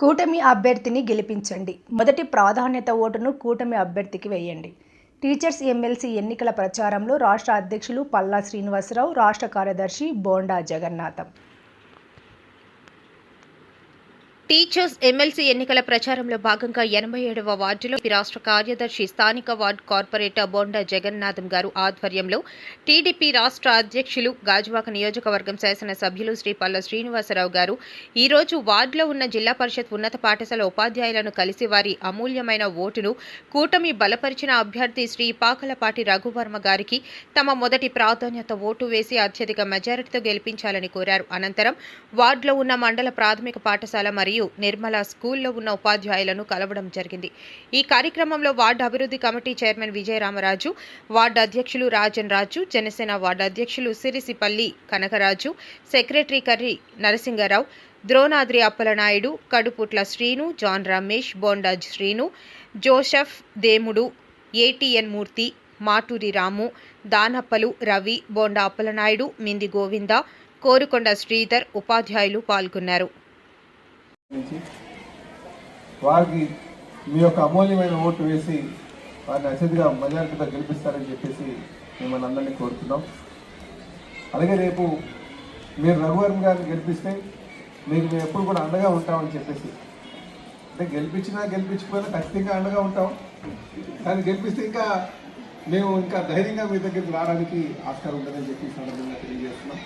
కూటమి అభ్యర్థిని గెలిపించండి. మొదటి ప్రాధాన్యత ఓటును కూటమి అభ్యర్థికి వేయండి. టీచర్స్ ఎమ్మెల్సీ ఎన్నికల ప్రచారంలో రాష్ట్ర అధ్యక్షులు పల్లా శ్రీనివాసరావు రాష్ట్ర కార్యదర్శి బోండా జగన్నాథం. టీచర్స్ ఎమ్మెల్సీ ఎన్నికల ప్రచారంలో భాగంగా ఎనభై ఏడవ వార్డులో రాష్ట్ర కార్యదర్శి స్థానిక వార్డు కార్పొరేటర్ బొండా జగన్నాథం గారు ఆధ్వర్యంలో టీడీపీ రాష్ట్ర అధ్యక్షులు గాజువాక నియోజకవర్గం శాసనసభ్యులు శ్రీ పల్ల శ్రీనివాసరావు గారు. ఈ రోజు వార్డులో ఉన్న జిల్లా పరిషత్ ఉన్నత పాఠశాల ఉపాధ్యాయులను కలిసి వారి అమూల్యమైన ఓటును కూటమి బలపరిచిన అభ్యర్థి శ్రీ పాకలపాటి రఘువర్మ గారికి తమ మొదటి ప్రాధాన్యత ఓటు వేసి అత్యధిక మెజారిటీతో గెలిపించాలని కోరారు. అనంతరం వార్డులో ఉన్న మండల ప్రాథమిక పాఠశాల మరియు నిర్మల స్కూల్లో ఉన్న ఉపాధ్యాయులను కలవడం జరిగింది. ఈ కార్యక్రమంలో వార్డు అభివృద్ధి కమిటీ చైర్మన్ విజయరామరాజు వార్డు అధ్యక్షులు రాజన్ రాజు జనసేన వార్డు అధ్యక్షులు సిరిసిపల్లి కనకరాజు సెక్రటరీ కర్రి నరసింగరావు ద్రోణాద్రి అప్పలనాయుడు కడుపుట్ల శ్రీను జాన్ రమేష్ బోండాజ్ శ్రీను జోసెఫ్ దేముడు ఏటీఎన్ మూర్తి మాటూరి రాము దానప్పలు రవి బోండా అప్పలనాయుడు మింది గోవింద కోరుకొండ శ్రీధర్ ఉపాధ్యాయులు పాల్గొన్నారు. వారికి మీ యొక్క అమూల్యమైన ఓటు వేసి వారిని అత్యధిగా మెజారిటీతో గెలిపిస్తారని చెప్పేసి మిమ్మల్ని అందరినీ కోరుతున్నాం. అలాగే రేపు మీరు రఘువరన్ గారిని గెలిపిస్తే మీకు మేము ఎప్పుడు కూడా అండగా ఉంటామని చెప్పేసి. అంటే గెలిపించినా గెలిపించకపోయినా ఖచ్చితంగా అండగా ఉంటాం. కానీ గెలిపిస్తే ఇంకా మేము ఇంకా ధైర్యంగా మీ దగ్గరికి రావడానికి ఆస్కారం ఉంటుందని చెప్పి సందర్భంగా తెలియజేస్తున్నాం.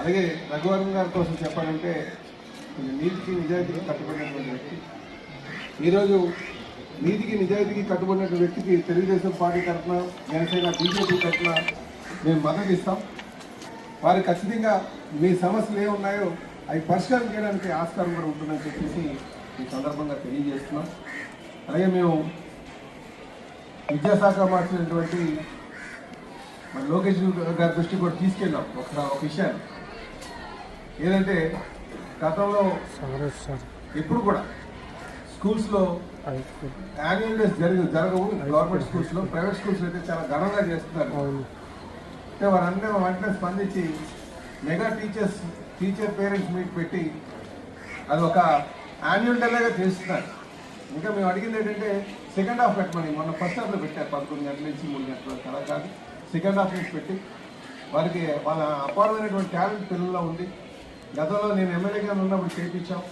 అలాగే రఘువరన్ గారి కోసం చెప్పాలంటే నీతికి నిజాయితీకి కట్టుబడినటువంటి వ్యక్తి. ఈరోజు నీతికి నిజాయితీకి కట్టుబడినటువంటి వ్యక్తికి తెలుగుదేశం పార్టీ తరఫున జనసేన బీజేపీ తరఫున మేము మద్దతు ఇస్తాం. వారు ఖచ్చితంగా మీ సమస్యలు ఏమున్నాయో అవి పరిష్కారం చేయడానికి ఆస్కారం కూడా ఉంటుందని చెప్పేసి ఈ సందర్భంగా తెలియజేస్తున్నాం. అలాగే మేము విద్యాశాఖ మార్చినటువంటి మన లోకేష్ గారి దృష్టి కూడా తీసుకెళ్ళాం. ఒక ఒక విషయాన్ని. ఏదంటే గతంలో ఎప్పుడు కూడా స్కూల్స్లో యాన్యువల్ డేస్ జరగ జరగవు. గవర్నమెంట్ స్కూల్స్లో ప్రైవేట్ స్కూల్స్ అయితే చాలా ఘనంగా చేస్తున్నారు. అంటే వారందరూ వెంటనే స్పందించి mega teachers teacher parents meet పెట్టి అది ఒక యాన్యువల్ డే లాగా చేస్తున్నారు. ఇంకా మేము అడిగింది ఏంటంటే సెకండ్ హాఫ్ పెట్టమని. మొన్న ఫస్ట్ హాఫ్లో పెట్టారు. పదకొండు గంటల నుంచి మూడు గంటల అలా కాదు. సెకండ్ హాఫ్ నుంచి పెట్టి వారికి వాళ్ళ అపారమైనటువంటి టాలెంట్ పిల్లల్లో ఉంది. గతంలో నేను ఎమ్మెల్యేగా ఉన్నప్పుడు చేయించాం